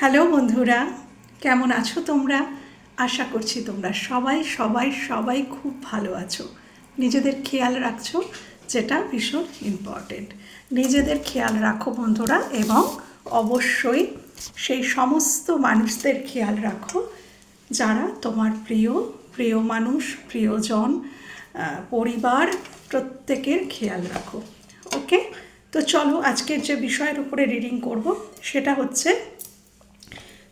Hello বন্ধুরা, কেমন আছো তোমরা? আশা করছি তোমরা সবাই সবাই সবাই খুব ভালো আছো। নিজেদের খেয়াল রাখছো, যেটা ভীষণ ইম্পর্টেন্ট নিজেদের খেয়াল রাখো বন্ধুরা, এবং অবশ্যই সেই সমস্ত মানুষদের খেয়াল রাখো, যারা তোমার প্রিয় প্রিয় মানুষ, প্রিয়জন পরিবার, প্রত্যেকের খেয়াল রাখো। ওকে তো চলো আজকের যে বিষয়ের উপরে রিডিং করব, সেটা হচ্ছে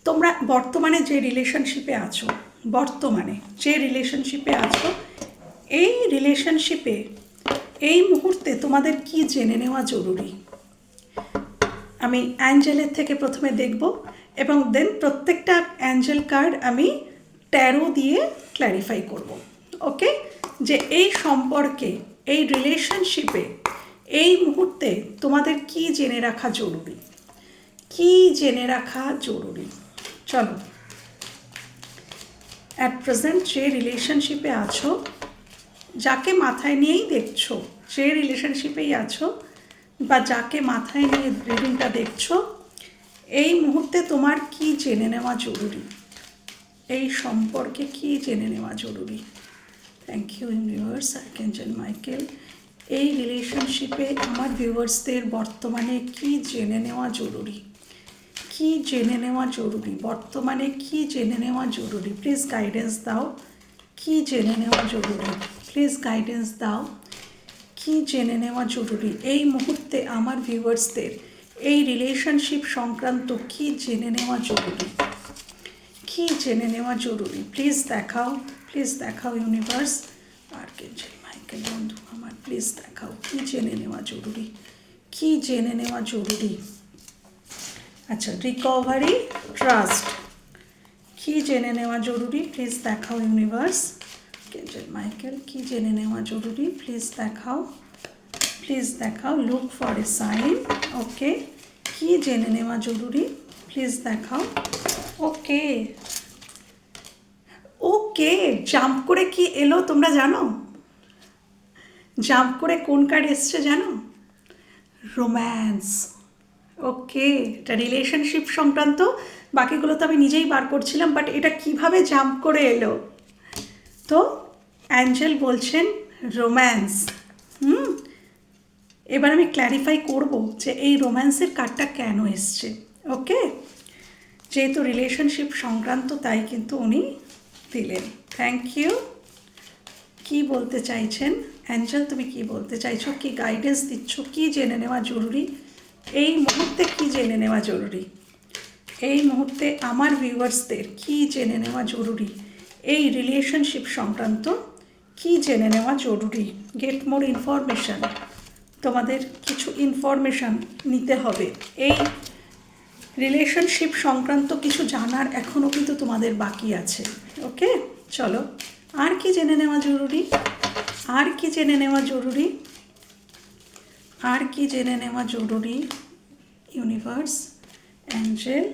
তোমরা বর্তমানে যে রিলেশনশিপে আছো, বর্তমানে যে রিলেশনশিপে আছো, এই রিলেশনশিপে এই মুহূর্তে তোমাদের কি জেনে নেওয়া জরুরি? আমি অ্যাঞ্জেলের থেকে প্রথমে দেখব এবং দেন প্রত্যেকটা অ্যাঞ্জেল কার্ড আমি ট্যারো দিয়ে ক্ল্যারিফাই করব ওকে যে এই সম্পর্কে, এই রিলেশনশিপে এই মুহূর্তে তোমাদের কি জেনে রাখা জরুরি? কি জেনে রাখা জরুরি? চলো। অ্যাট প্রেজেন্ট যে রিলেশনশিপে আছো, যাকে মাথায় নিয়েই দেখছ, যে রিলেশনশিপেই আছো বা যাকে মাথায় নিয়ে রিডিংটা দেখছ, এই মুহূর্তে তোমার কি জেনে নেওয়া জরুরি? এই সম্পর্কে কি জেনে নেওয়া জরুরি? Thank you universe archangel Michael এই রিলেশনশিপে আমার ভিউয়ার্সদের বর্তমানে কি জেনে নেওয়া জরুরি? কি জেনে নেওয়া জরুরি? বর্তমানে কি জেনে নেওয়া জরুরি? প্লিজ গাইডেন্স দাও। কি জেনে নেওয়া জরুরি? প্লিজ গাইডেন্স দাও। কি জেনে নেওয়া জরুরি? এই মুহূর্তে আমার ভিউয়ার্সদের এই রিলেশনশিপ সংক্রান্ত কি জেনে নেওয়া জরুরি? কি জেনে নেওয়া জরুরি? প্লিজ দেখাও। প্লিজ দেখাও ইউনিভার্স আর্কেঞ্জেল মাইকেল, বন্ধু আমার প্লিজ দেখাও। কি জেনে নেওয়া জরুরি? কি জেনে নেওয়া জরুরি? আচ্ছা রিকভারি ট্রাস্ট কি জেনে নেওয়া জরুরি? প্লিজ দেখাও ইউনিভার্স মাইকেল, কি জেনে নেওয়া জরুরি? প্লিজ দেখাও। প্লিজ দেখাও। Look for a sign okay কি জেনে নেওয়া জরুরি? প্লিজ দেখাও। ওকে ওকে জাম্প করে কি এলো তোমরা জানো? জাম্প করে কোন কার্ড এসছে জানো? রোম্যান্স ওকে এটা রিলেশনশিপ সংক্রান্ত। বাকিগুলো তো আমি নিজেই বার করছিলাম বাট এটা কীভাবে জাম্প করে এলো? তো অ্যাঞ্জেল বলছেন রোম্যান্স হুম? এবার আমি ক্ল্যারিফাই করব যে এই রোম্যান্সের কার্ডটা কেন এসছে। ওকে যেহেতু রিলেশনশিপ সংক্রান্ত, তাই কিন্তু উনি দিলেন। থ্যাংক ইউ কি বলতে চাইছেন? অ্যাঞ্জেল, তুমি কি বলতে চাইছো? কি গাইডেন্স দিচ্ছ? কি জেনে নেওয়া জরুরি? এই মুহূর্তে কি জেনে নেওয়া জরুরি? এই মুহূর্তে আমার ভিউয়ার্সদের কি জেনে নেওয়া জরুরি? এই রিলেশনশিপ সংক্রান্ত কি জেনে নেওয়া জরুরি? গেট মোর ইনফরমেশন তোমাদের কিছু ইনফরমেশন নিতে হবে। এই রিলেশনশিপ সংক্রান্ত কিছু জানার এখনও কিন্তু তোমাদের বাকি আছে। ওকে চলো, আর কি জেনে নেওয়া জরুরি? আর কি জেনে নেওয়া জরুরি? আর কি জেনে নেওয়া জরুরি ইউনিভার্স অ্যাঞ্জেল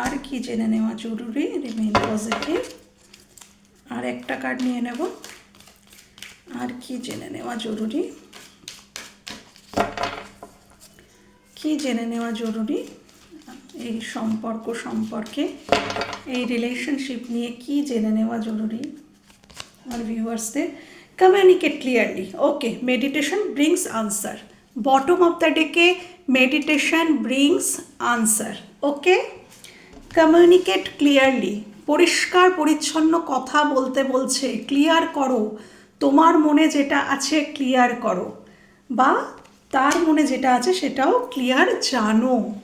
আর কি জেনে নেওয়া জরুরি? রিমেইন পজিটিভ আর একটা কার্ড নিয়ে নেব। আর কি জেনে নেওয়া জরুরি? কি জেনে নেওয়া জরুরি? এই সম্পর্ক সম্পর্কে। এই রিলেশনশিপ নিয়ে কি জেনে নেওয়া জরুরি? আমার ভিউয়ার্সদের communicate clearly okay meditation brings answer bottom of the ডেকে meditation brings answer okay communicate clearly পরিষ্কার, পরিচ্ছন্ন কথা বলতে বলছে ক্লিয়ার করো। তোমার মনে যেটা আছে ক্লিয়ার করো। বা তার মনে যেটা আছে, সেটাও ক্লিয়ার জানো।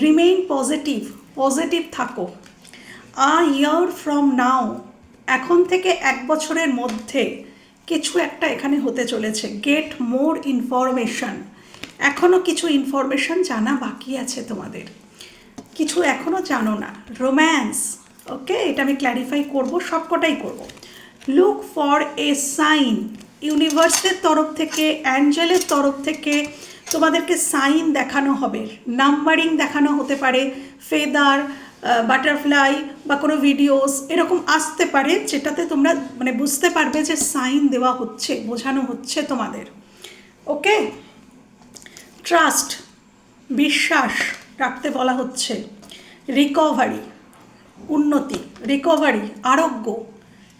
রিমেইন পজিটিভ পজিটিভ থাকো। আ ইয়ার ফ্রম নাও এখন থেকে এক বছরের মধ্যে কিছু একটা এখানে হতে চলেছে। গেট মোর ইনফরমেশন এখনও কিছু ইনফরমেশন জানা বাকি আছে তোমাদের। কিছু এখনও জানো না। রোম্যান্স ওকে এটা আমি ক্ল্যারিফাই করব সবকটাই করব। লুক ফর এ সাইন ইউনিভার্সের তরফ থেকে অ্যাঞ্জেলের তরফ থেকে তোমাদেরকে সাইন দেখানো হবে। নাম্বারিং দেখানো হতে পারে। ফেদার বাটারফ্লাই বা কোনো ভিডিওস এরকম আসতে পারে যেটাতে তোমরা মানে বুঝতে পারবে যে সাইন দেওয়া হচ্ছে, বোঝানো হচ্ছে তোমাদের। ওকে ট্রাস্ট বিশ্বাস রাখতে বলা হচ্ছে। রিকভারি উন্নতি রিকভারি আরোগ্য,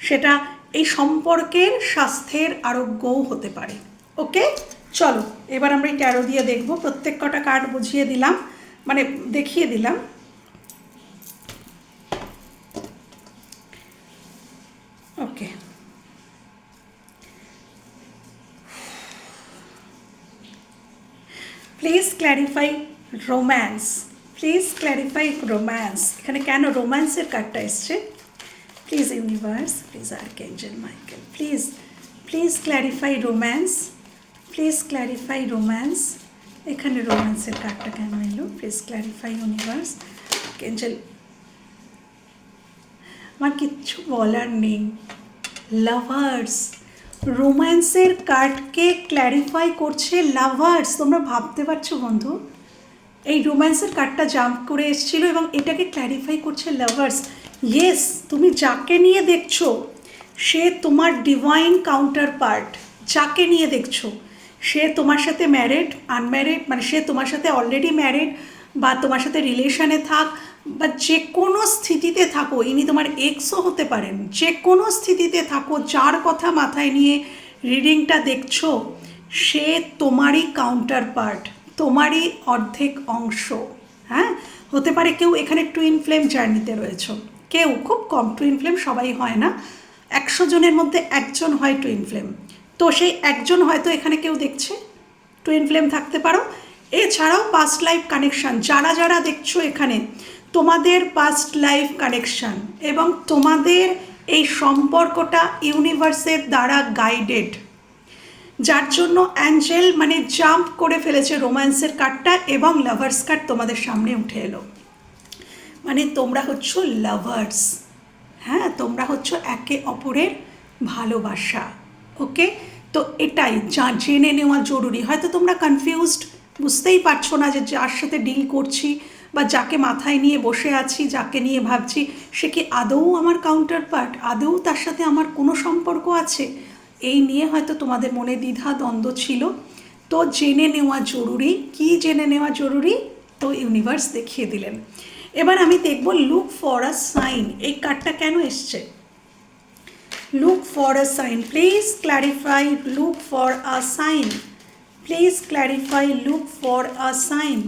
সেটা এই সম্পর্কের স্বাস্থ্যের আরোগ্যও হতে পারে। ওকে চলো, এবার আমরা এই ট্যারো দিয়ে দেখব। প্রত্যেক কটা কার্ড বুঝিয়ে দিলাম মানে দেখিয়ে দিলাম okay please clarify romance please clarify romance এখানে কেন রোম্যান্সের কার্ডটা এসছে? Please universe please archangel Michael please please clarify romance please clarify romance এখানে রোম্যান্সের কার্ডটা কেন এলো? প্লিজ ক্ল্যারিফাই ইউনিভার্স আর্কেঞ্জেল আমার কিচ্ছু বলার নেই। লাভার্স রোম্যান্সের কার্ডকে ক্ল্যারিফাই করছে লাভার্স তোমরা ভাবতে পারছ বন্ধু, এই রোম্যান্সের কার্ডটা জাম্প করে এসেছিল এবং এটাকে ক্ল্যারিফাই করছে লাভার্স ইয়েস তুমি যাকে নিয়ে দেখছ, সে তোমার ডিভাইন কাউন্টার পার্ট যাকে নিয়ে দেখছ, সে তোমার সাথে ম্যারিড আনম্যারিড মানে সে তোমার সাথে অলরেডি ম্যারিড বা তোমার সাথে রিলেশনে থাক বা যে কোনো স্থিতিতে থাকো, ইনি তোমার এক্সও হতে পারেন, যে কোনো স্থিতিতে থাকো, যার কথা মাথায় নিয়ে রিডিংটা দেখছ, সে তোমারই কাউন্টার পার্ট তোমারই অর্ধেক অংশ হ্যাঁ? হতে পারে কেউ এখানে টুইন ফ্লেম জার্নিতে রয়েছে, কেউ, খুব কম টুইন ফ্লেম সবাই হয় না, একশো জনের মধ্যে একজন হয় টুইন ফ্লেম তো সেই একজন হয়তো এখানে কেউ দেখছে টুইন ফ্লেম থাকতে পারো, এছাড়াও পাস্ট লাইফ কানেকশান যারা যারা দেখছ এখানে তোমাদের পাস্ট লাইফ কানেকশান এবং তোমাদের এই সম্পর্কটা ইউনিভার্সের দ্বারা গাইডেড যার জন্য অ্যাঞ্জেল মানে জাম্প করে ফেলেছে রোম্যান্সের কার্ডটা এবং লাভার্স কার্ড তোমাদের সামনে উঠে এলো। মানে তোমরা হচ্ছ লাভার্স হ্যাঁ? তোমরা হচ্ছ একে অপরের ভালোবাসা ওকে তো এটাই, যা জেনে নেওয়া জরুরি। হয়তো তোমরা কনফিউজড বুঝতেই পারছ না যে যার সাথে ডিল করছি বা যাকে মাথায় নিয়ে বসে আছি, যাকে নিয়ে ভাবছি, সে কি আদৌ আমার কাউন্টার পার্ট আদৌ তার সাথে আমার কোনো সম্পর্ক আছে? এই নিয়ে হয়তো তোমাদের মনে দ্বিধা, দ্বন্দ্ব ছিল। তো জেনে নেওয়া জরুরি। কি জেনে নেওয়া জরুরি? তো ইউনিভার্স দেখিয়ে দিলেন। এবার আমি দেখব লুক ফর আ সাইন এই কার্ডটা কেন এসছে? Look for a sign please clarify look for a sign please clarify look for a sign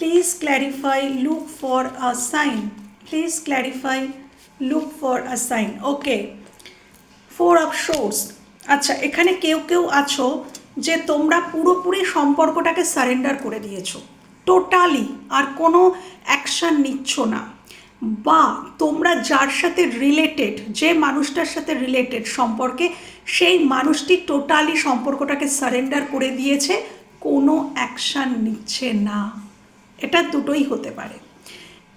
please clarify look for a sign please clarify look for a sign okay four of swords আচ্ছা এখানে কেউ কেউ আছো যে তোমরা পুরোপুরি সম্পর্কটাকে surrender করে দিয়েছ। টোটালি আর কোনো অ্যাকশান নিচ্ছ না। বা তোমরা যার সাথে রিলেটেড যে মানুষটার সাথে রিলেটেড সম্পর্কে, সেই মানুষটি টোটালি সম্পর্কটাকে সারেন্ডার করে দিয়েছে, কোনো অ্যাকশান নিচ্ছে না। এটা দুটোই হতে পারে।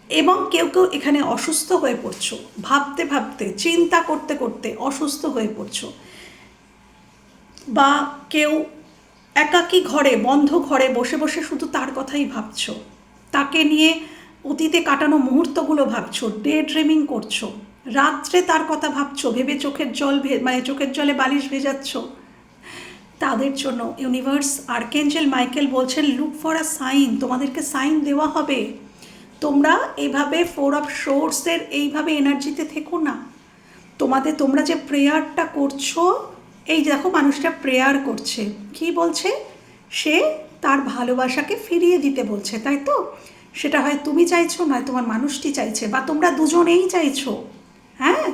এবং কেউ কেউ এখানে অসুস্থ হয়ে পড়ছো, ভাবতে ভাবতে, চিন্তা করতে করতে অসুস্থ হয়ে পড়ছো। বা কেউ একাকী ঘরে, বন্ধ ঘরে বসে বসে শুধু তার কথাই ভাবছ। তাকে নিয়ে অতীতে কাটানো মুহূর্তগুলো ভাবছ ডে ড্রিমিং করছ। রাত্রে তার কথা ভাবছ, ভেবে চোখের জল ভে মানে চোখের জলে বালিশ ভেজাচ্ছ। তাদের জন্য ইউনিভার্স আর্কেঞ্জেল মাইকেল বলছেন লুক ফর আ সাইন তোমাদেরকে সাইন দেওয়া হবে। তোমরা এইভাবে ফোর অফ শোর্সের এইভাবে এনার্জিতে থেকো না। তোমাদের, তোমরা যে প্রেয়ারটা করছ, এই দেখো মানুষটা প্রেয়ার করছে। কি বলছে? সে তার ভালোবাসাকে ফিরিয়ে দিতে বলছে, তাই তো? সেটা হয় তুমি চাইছো, নয় তোমার মানুষটি চাইছে, বা তোমরা দুজনেই চাইছো। হ্যাঁ?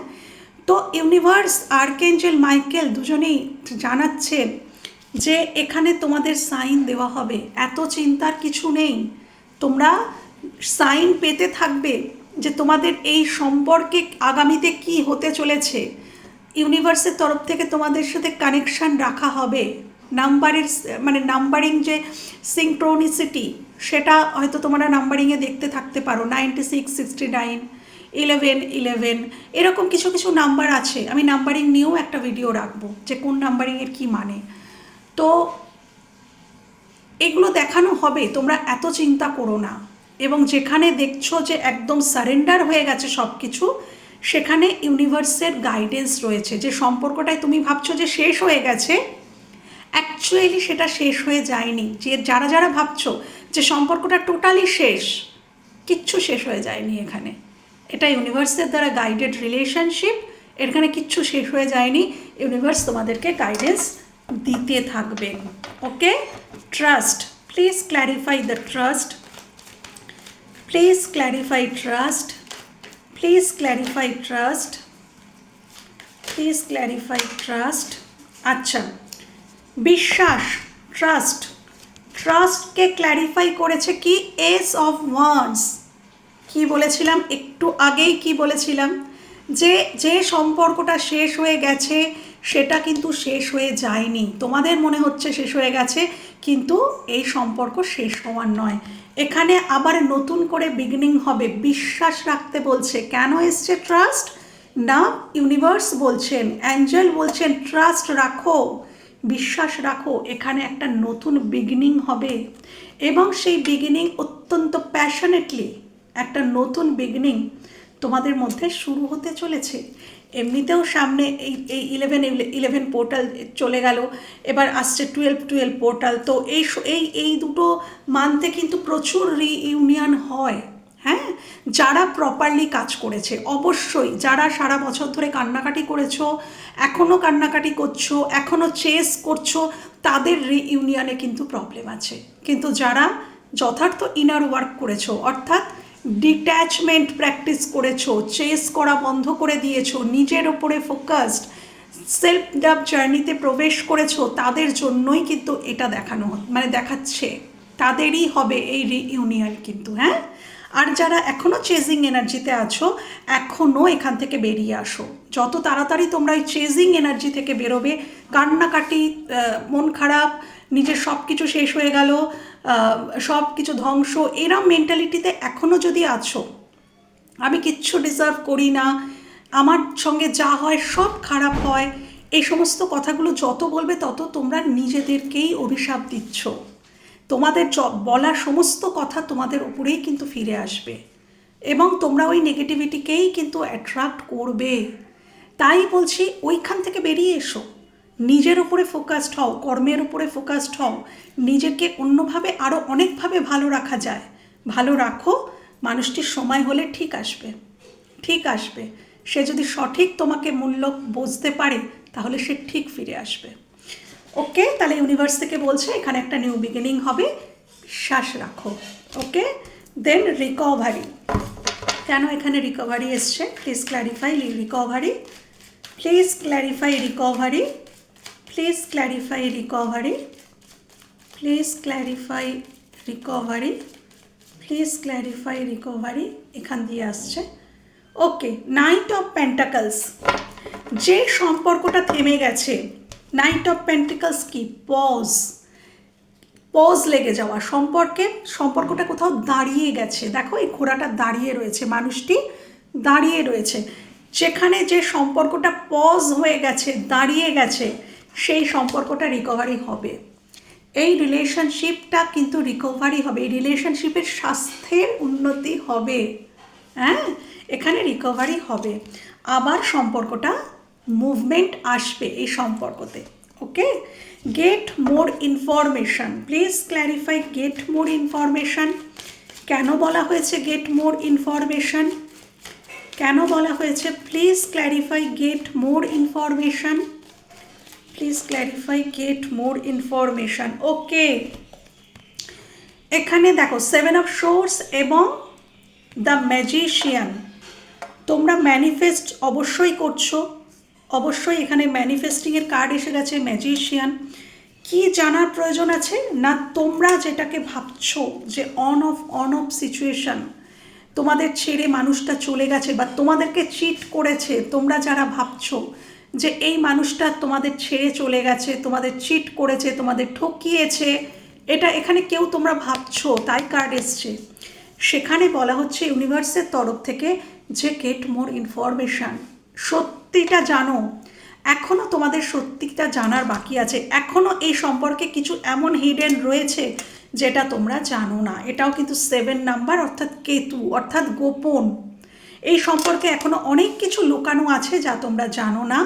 তো ইউনিভার্স আর্কেঞ্জেল মাইকেল দুজনেই জানাচ্ছেন যে এখানে তোমাদের সাইন দেওয়া হবে। এত চিন্তার কিছু নেই। তোমরা সাইন পেতে থাকবে যে তোমাদের এই সম্পর্কে আগামীতে কি হতে চলেছে। ইউনিভার্সের তরফ থেকে তোমাদের সাথে কানেকশান রাখা হবে। নাম্বারের মানে নাম্বারিং যে সিঙ্ক্রোনিসিটি, সেটা হয়তো তোমরা নাম্বারিংয়ে দেখতে থাকতে পারো। Ninety six, sixty nine, eleven eleven, এরকম কিছু কিছু নাম্বার আছে। আমি নাম্বারিং নিয়েও একটা ভিডিও রাখব যে কোন নাম্বারিংয়ের কী মানে। তো এগুলো দেখানো হবে, তোমরা এত চিন্তা করো না। এবং যেখানে দেখছ যে একদম সারেন্ডার হয়ে গেছে সব কিছু সেখানে ইউনিভার্সের গাইডেন্স রয়েছে। যে সম্পর্কটায় তুমি ভাবছ যে শেষ হয়ে গেছে অ্যাকচুয়ালি সেটা শেষ হয়ে যায়নি। যে যারা যারা ভাবছ যে সম্পর্কটা টোটালি শেষ, কিচ্ছু শেষ হয়ে যায়নি এখানে। এটা ইউনিভার্সের দ্বারা গাইডেড রিলেশনশিপ এখানে কিচ্ছু শেষ হয়ে যায়নি ইউনিভার্স তোমাদেরকে গাইডেন্স দিতে থাকবেন। Okay trust please clarify the trust please clarify trust please clarify trust please clarify trust আচ্ছা। বিশ্বাস ট্রাস্ট ট্রাস্টকে ক্ল্যারিফাই করেছে কি? এস অফ ওয়ান্স কি বলেছিলাম? একটু আগেই কি বলেছিলাম? যে যে সম্পর্কটা শেষ হয়ে গেছে সেটা কিন্তু শেষ হয়ে যায়নি। তোমাদের মনে হচ্ছে শেষ হয়ে গেছে, কিন্তু এই সম্পর্ক শেষ হওয়ার নয়। এখানে আবার নতুন করে বিগিনিং হবে। বিশ্বাস রাখতে বলছে, কেন এসছে ট্রাস্ট না ইউনিভার্স বলছেন অ্যাঞ্জেল বলছেন ট্রাস্ট রাখো, বিশ্বাস রাখো, এখানে একটা নতুন বিগিনিং হবে। এবং সেই বিগিনিং অত্যন্ত প্যাশনেটলি একটা নতুন বিগিনিং তোমাদের মধ্যে শুরু হতে চলেছে। এমনিতেও সামনে এই এই ইলেভেন ইলেভেন পোর্টাল চলে গেল। এবার আসছে টুয়েলভ টুয়েলভ পোর্টাল তো এই এই এই দুটো মান্থে কিন্তু প্রচুর রিইউনিয়ন হয়। হ্যাঁ? যারা প্রপারলি কাজ করেছে, অবশ্যই যারা সারা বছর ধরে কান্নাকাটি করেছ এখনও কান্নাকাটি করছ এখনও চেস করছ, তাদের রিইউনিয়নে কিন্তু প্রবলেম আছে। কিন্তু যারা যথার্থ ইনার ওয়ার্ক করেছ, অর্থাৎ ডিট্যাচমেন্ট প্র্যাকটিস করেছ চেস করা বন্ধ করে দিয়েছ, নিজের ওপরে ফোকাসড সেলফ ডাব জার্নিতে প্রবেশ করেছ, তাদের জন্যই কিন্তু এটা দেখানো মানে দেখাচ্ছে। তাদেরই হবে এই রিইউনিয়ন কিন্তু হ্যাঁ? আর যারা এখনও চেজিং এনার্জিতে আছো এখনও এখান থেকে বেরিয়ে আসো। যত তাড়াতাড়ি তোমরা এই চেজিং এনার্জি থেকে বেরোবে, কান্নাকাটি মন খারাপ নিজের সব কিছু শেষ হয়ে গেল সব কিছু ধ্বংস, এরম মেন্টালিটিতে এখনও যদি আছো, আমি কিচ্ছু ডিজার্ভ করি না, আমার সঙ্গে যা হয় সব খারাপ হয়, এই সমস্ত কথাগুলো যত বলবে তত তোমরা নিজেদেরকেই অভিশাপ দিচ্ছ। তোমাদের বলা সমস্ত কথা তোমাদের উপরেই কিন্তু ফিরে আসবে এবং তোমরা ওই নেগেটিভিটিকেই কিন্তু অ্যাট্রাক্ট করবে। তাই বলছি, ওইখান থেকে বেরিয়ে এসো। নিজের উপরে ফোকাসড হও, কর্মের উপরে ফোকাসড হও। নিজেকে অন্যভাবে আরও অনেকভাবে ভালো রাখা যায়। ভালো রাখো, মানুষটির সময় হলে ঠিক আসবে। ঠিক আসবে। সে যদি সঠিক তোমাকে মূল্য বুঝতে পারে, তাহলে সে ঠিক ফিরে আসবে। ওকে তাহলে ইউনিভার্স থেকে বলছে, এখানে একটা নিউ বিগিনিং হবে। শ্বাস রাখো। ওকে দেন রিকভারি কেন এখানে রিকভারি এসছে? Please clarify recovery please clarify recovery please clarify recovery please clarify recovery please clarify recovery এখান দিয়ে আসছে। ওকে নাইট অফ পেন্টাকলস যে সম্পর্কটা থেমে গেছে নাইট অফ পেন্টিকলস কি? পজ পজ লেগে যাওয়া। সম্পর্কে, সম্পর্কটা কোথাও দাঁড়িয়ে গেছে। দেখো, এই ঘোড়াটা দাঁড়িয়ে রয়েছে। মানুষটি দাঁড়িয়ে রয়েছে। যেখানে যে সম্পর্কটা পজ হয়ে গেছে, দাঁড়িয়ে গেছে সেই সম্পর্কটা রিকভারি হবে। এই রিলেশনশিপটা কিন্তু রিকভারি হবে। এই রিলেশনশিপের স্বাস্থ্যের উন্নতি হবে। হ্যাঁ? এখানে রিকভারি হবে। আবার সম্পর্কটা মুভমেন্ট আসবে এই সম্পর্কতে। Okay? Get more information please clarify get more information কেন বলা হয়েছে গেট মোর ইনফরমেশন কেন বলা হয়েছে? Please clarify get more information please clarify get more information okay এখানে দেখো সেভেন অফ শোর্স এবং দ্য ম্যাজিশিয়ান তোমরা ম্যানিফেস্ট অবশ্যই করছ। অবশ্যই এখানে ম্যানিফেস্টিংয়ের কার্ড এসে গেছে ম্যাজিশিয়ান কি জানার প্রয়োজন আছে? না, তোমরা যেটাকে ভাবছ যে on off on off situation তোমাদের ছেড়ে মানুষটা চলে গেছে বা তোমাদেরকে চিট করেছে, তোমরা যারা ভাবছ যে এই মানুষটা তোমাদের ছেড়ে চলে গেছে, তোমাদের চিট করেছে, তোমাদের ঠকিয়েছে, এটা এখানে কেউ তোমরা ভাবছ? তাই কার্ড এসছে। সেখানে বলা হচ্ছে ইউনিভার্সের তরফ থেকে যে গেট মোর ইনফরমেশান সত্যিটা জানো এখনও তোমাদের সত্যিটা জানার বাকি আছে। এখনও এই সম্পর্কে কিছু এমন হিডেন রয়েছে যেটা তোমরা জানো না। এটাও কিন্তু সেভেন নাম্বার অর্থাৎ কেতু, অর্থাৎ গোপন। এই সম্পর্কে এখনও অনেক কিছু লুকানো আছে যা তোমরা জানো না।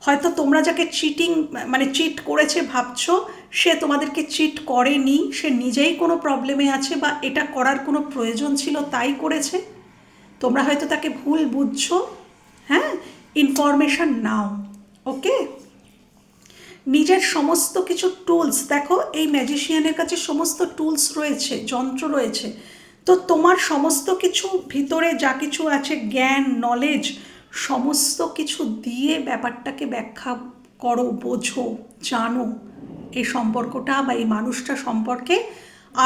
হয়তো তোমরা যাকে চিটিং মানে চিট করেছে ভাবছ, সে তোমাদেরকে চিট করেনি, সে নিজেই কোনো প্রবলেমে আছে বা এটা করার কোনো প্রয়োজন ছিল তাই করেছে। তোমরা হয়তো তাকে ভুল বুঝছ। হ্যাঁ? ইনফরমেশান নাও ওকে নিজের সমস্ত কিছু টুলস দেখো, এই ম্যাজিশিয়ানের কাছে সমস্ত টুলস রয়েছে, যন্ত্র রয়েছে। তো তোমার সমস্ত কিছু ভিতরে যা কিছু আছে, জ্ঞান নলেজ সমস্ত কিছু দিয়ে ব্যাপারটাকে ব্যাখ্যা করো, বোঝো, জানো। এই সম্পর্কটা বা এই মানুষটা সম্পর্কে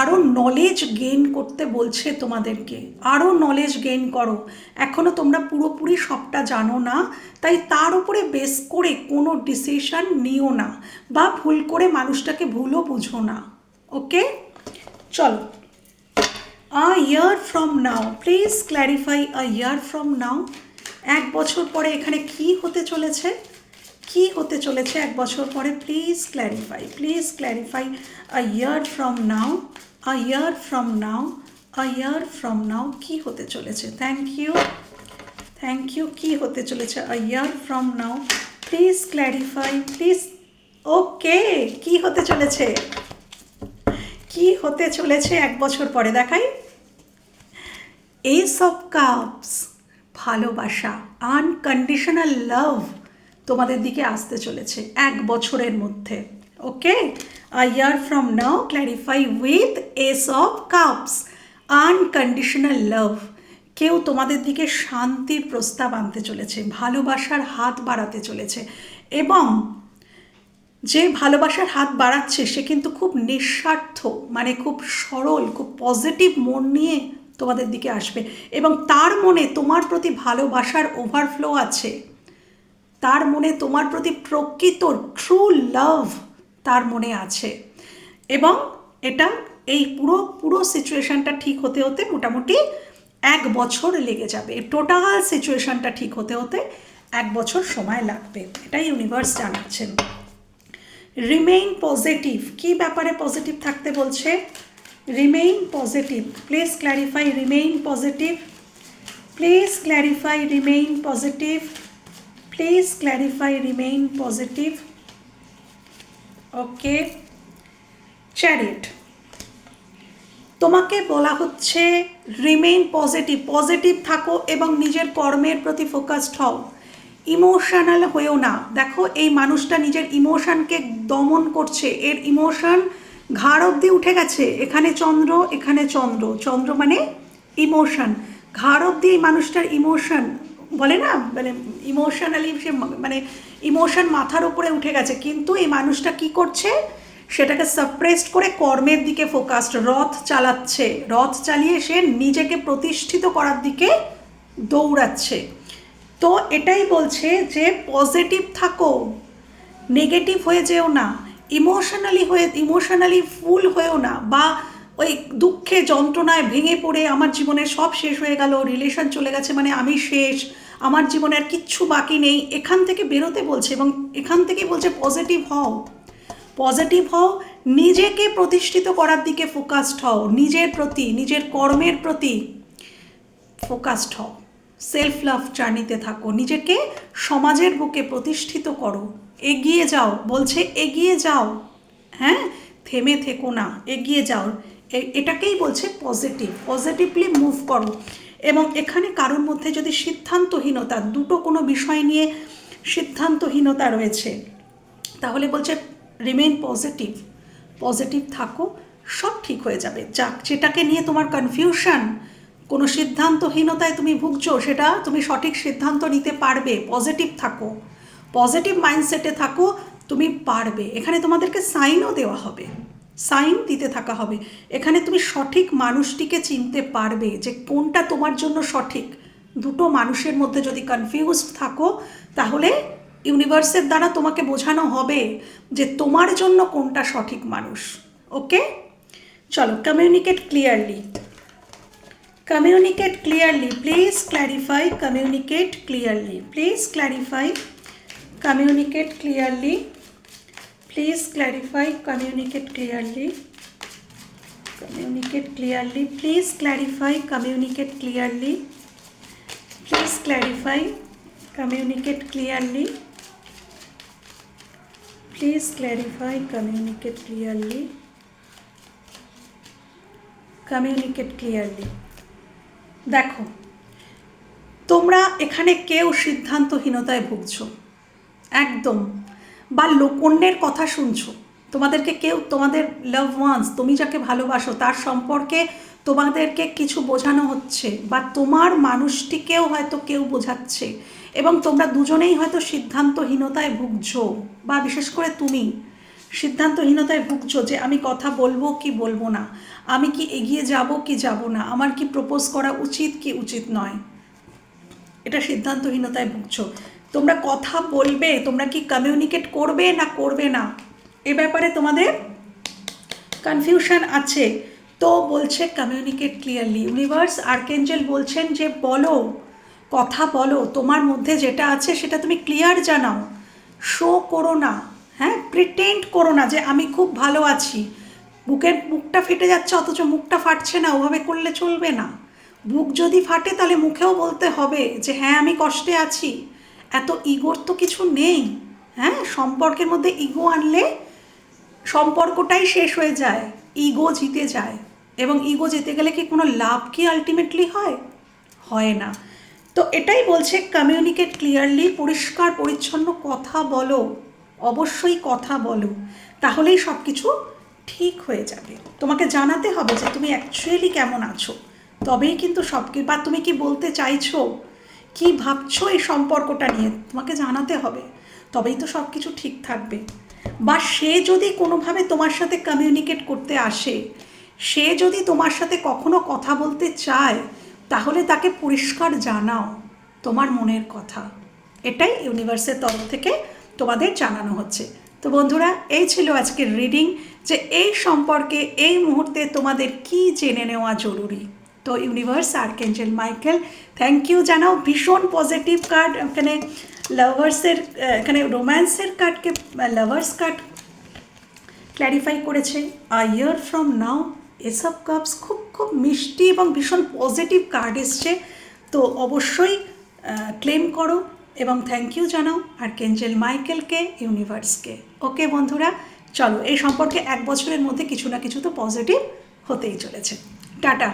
আরও নলেজ গেইন করতে বলছে তোমাদেরকে। আরও নলেজ গেইন করো। এখনও তোমরা পুরোপুরি সবটা জানো না, তাই তার উপরে বেস করে কোনো ডিসিশন নিও না বা ভুল করে মানুষটাকে ভুলও বুঝো না। ওকে চলো। A year from now please clarify a year from now এক বছর পরে এখানে কি হতে চলেছে? কি হতে চলেছে এক বছর পরে? Please clarify please clarify a year from now a year from now a year from now কি হতে চলেছে? থ্যাংক ইউ থ্যাংক ইউ কি হতে চলেছে? A year from now please clarify please okay কি হতে চলেছে? কি হতে চলেছে এক বছর পরে? দেখাই। এইস অফ কাপস ভালোবাসা আনকন্ডিশনাল লাভ তোমাদের দিকে আসতে চলেছে এক বছরের মধ্যে। Okay a year from now clarify with ace of cups unconditional love কেউ তোমাদের দিকে শান্তির প্রস্তাব আনতে চলেছে, ভালোবাসার হাত বাড়াতে চলেছে এবং যে ভালোবাসার হাত বাড়াচ্ছে, সে কিন্তু খুব নিঃস্বার্থ মানে খুব সরল, খুব পজিটিভ মন নিয়ে তোমাদের দিকে আসবে। এবং তার মনে তোমার প্রতি ভালোবাসার ওভারফ্লো আছে। তার মনে তোমার প্রতি প্রকৃত ট্রু লাভ তার মনে আছে। এবং এটা এই পুরো পুরো সিচুয়েশানটা ঠিক হতে হতে মোটামুটি এক বছর লেগে যাবে। টোটাল সিচুয়েশানটা ঠিক হতে হতে এক বছর সময় লাগবে। এটাই ইউনিভার্স জানাচ্ছেন। রিমেইন পজিটিভ কি ব্যাপারে পজিটিভ থাকতে বলছে? Remain positive please clarify remain positive please clarify remain positive please clarify remain positive okay chariot তোমাকে বলা হচ্ছে রিমেইন পজিটিভ পজিটিভ থাকো এবং নিজের কর্মের প্রতি ফোকাসড হও। ইমোশনাল হয়েও না। দেখো, এই মানুষটা নিজের ইমোশনকে দমন করছে। এর ইমোশন ঘাড় অবধি উঠে গেছে। এখানে চন্দ্র এখানে চন্দ্র। চন্দ্র মানে ইমোশন ঘাড় অবধি এই মানুষটার ইমোশন বলে না? মানে ইমোশনালি সে মানে ইমোশন মাথার উপরে উঠে গেছে। কিন্তু এই মানুষটা কি করছে? সেটাকে সাপ্রেসড করে কর্মের দিকে ফোকাসড রথ চালাচ্ছে। রথ চালিয়ে সে নিজেকে প্রতিষ্ঠিত করার দিকে দৌড়াচ্ছে। তো এটাই বলছে যে পজিটিভ থাকো নেগেটিভ হয়ে যেও না। ইমোশনালি হয়ে ইমোশনালি ফুল হয়েও না, বা ওই দুঃখে যন্ত্রণায় ভেঙে পড়ে আমার জীবনের সব শেষ হয়ে গেল রিলেশন চলে গেছে মানে আমি শেষ, আমার জীবনে আর কিচ্ছু বাকি নেই, এখান থেকে বেরোতে বলছে এবং এখান থেকে বলছে পজিটিভ হও। পজিটিভ হও, নিজেকে প্রতিষ্ঠিত করার দিকে ফোকাসড হও, নিজের প্রতি, নিজের কর্মের প্রতি ফোকাসড হও। সেলফ লাভ জার্নিতে থাকো, নিজেকে সমাজের বুকে প্রতিষ্ঠিত করো। এগিয়ে যাও, বলছে এগিয়ে যাও। হ্যাঁ? থেমে থেকো না, এগিয়ে যাও। এটাকেই বলছে পজিটিভ পজিটিভলি মুভ করো। এবং এখানে কারোর মধ্যে যদি সিদ্ধান্তহীনতা, দুটো কোনো বিষয় নিয়ে সিদ্ধান্তহীনতা রয়েছে, তাহলে বলছে রিমেইন পজিটিভ পজিটিভ থাকো, সব ঠিক হয়ে যাবে। যাক, যেটাকে নিয়ে তোমার কনফিউশন কোনো সিদ্ধান্তহীনতায় তুমি ভুগছো, সেটা তুমি সঠিক সিদ্ধান্ত নিতে পারবে পজিটিভ থাকো। পজিটিভ মাইন্ডসেটে থাকো, তুমি পারবে। এখানে তোমাদেরকে সাইনও দেওয়া হবে। সাইন দিতে থাকা হবে। এখানে তুমি সঠিক মানুষটিকে চিনতে পারবে যে কোনটা তোমার জন্য সঠিক। দুটো মানুষের মধ্যে যদি কনফিউজড থাকো, তাহলে ইউনিভার্সের দ্বারা তোমাকে বোঝানো হবে যে তোমার জন্য কোনটা সঠিক মানুষ। ওকে? চলো communicate clearly communicate clearly please clarify communicate clearly please clarify communicate clearly please clarify communicate clearly communicate clearly. Please clarify, communicate clearly. Please clarify, communicate clearly. Please clarify communicate clearly communicate clearly দেখো, তোমরা এখানে কেউ সিদ্ধান্তহীনতায় ভুগছো। একদম। বা লোক, অন্যের কথা শুনছো। তোমাদেরকে কেউ, তোমাদের লাভ ওয়ান্স তুমি যাকে ভালোবাসো, তার সম্পর্কে তোমাদেরকে কিছু বোঝানো হচ্ছে বা তোমার মানুষটিকেও হয়তো কেউ বোঝাচ্ছে এবং তোমরা দুজনেই হয়তো সিদ্ধান্তহীনতায় ভুগছো বা বিশেষ করে তুমি সিদ্ধান্তহীনতায় ভুগছো যে আমি কথা বলব কি বলব না, আমি কি এগিয়ে যাব কি যাব না, আমার কি প্রপোজ করা উচিত কি উচিত নয়। এটা সিদ্ধান্তহীনতায় ভুগছো। তোমরা কথা বলবে, তোমরা কি কমিউনিকেট করবে না করবে না? এ ব্যাপারে তোমাদের কনফিউশন আছে। তো বলছে কমিউনিকেট ক্লিয়ারলি ইউনিভার্স আর্কেঞ্জেল বলছেন যে, বলো, কথা বলো, তোমার মধ্যে যেটা আছে সেটা তুমি ক্লিয়ার জানাও। শো করো না হ্যাঁ? প্রিটেন্ট করো না যে, আমি খুব ভালো আছি। বুকের মুখটা ফেটে যাচ্ছে, অথচ মুখটা ফাটছে না, ওভাবে করলে চলবে না। বুক যদি ফাটে, তাহলে মুখেও বলতে হবে যে হ্যাঁ আমি কষ্টে আছি। এত ইগোর তো কিছু নেই। হ্যাঁ? সম্পর্কের মধ্যে ইগো আনলে সম্পর্কটাই শেষ হয়ে যায়, ইগো জিতে যায়। এবং ইগো জিতে গেলে কি কোনো লাভ কি আলটিমেটলি হয়? হয় না। তো এটাই বলছে কমিউনিকেট ক্লিয়ারলি পরিষ্কার, পরিচ্ছন্ন, কথা বলো, অবশ্যই কথা বলো, তাহলেই সব কিছু ঠিক হয়ে যাবে। তোমাকে জানাতে হবে যে তুমি অ্যাকচুয়ালি কেমন আছো। তবেই কিন্তু সব বা তুমি কি বলতে চাইছো কি ভাবছ এই সম্পর্কটা নিয়ে? তোমাকে জানাতে হবে। তবেই তো সব কিছু ঠিক থাকবে। বা সে যদি কোনোভাবে তোমার সাথে কমিউনিকেট করতে আসে, সে যদি তোমার সাথে কখনো কথা বলতে চায়, তাহলে তাকে পরিষ্কার জানাও তোমার মনের কথা। এটাই ইউনিভার্সের তরফ থেকে তোমাদের জানানো হচ্ছে। তো বন্ধুরা, এই ছিল আজকের রিডিং যে এই সম্পর্কে এই মুহূর্তে তোমাদের কি জেনে নেওয়া জরুরি? তো universe archangel Michael thank you জানাও। ভীষণ পজিটিভ কার্ড এখানে লাভার্সের এখানে রোম্যান্সের কার্ডকে লাভার্স কার্ড ক্ল্যারিফাই করেছে। আ ইয়ার ফ্রম নাও এসব কাপস খুব খুব মিষ্টি এবং ভীষণ পজিটিভ কার্ড এসছে। তো অবশ্যই ক্লেম করো এবং থ্যাংক ইউ জানাও আর কেঞ্জেল মাইকেলকে ইউনিভার্সকে ওকে বন্ধুরা, চলো, এই সম্পর্কে এক বছরের মধ্যে কিছু না কিছু তো পজিটিভ হতেই চলেছে। টাটা।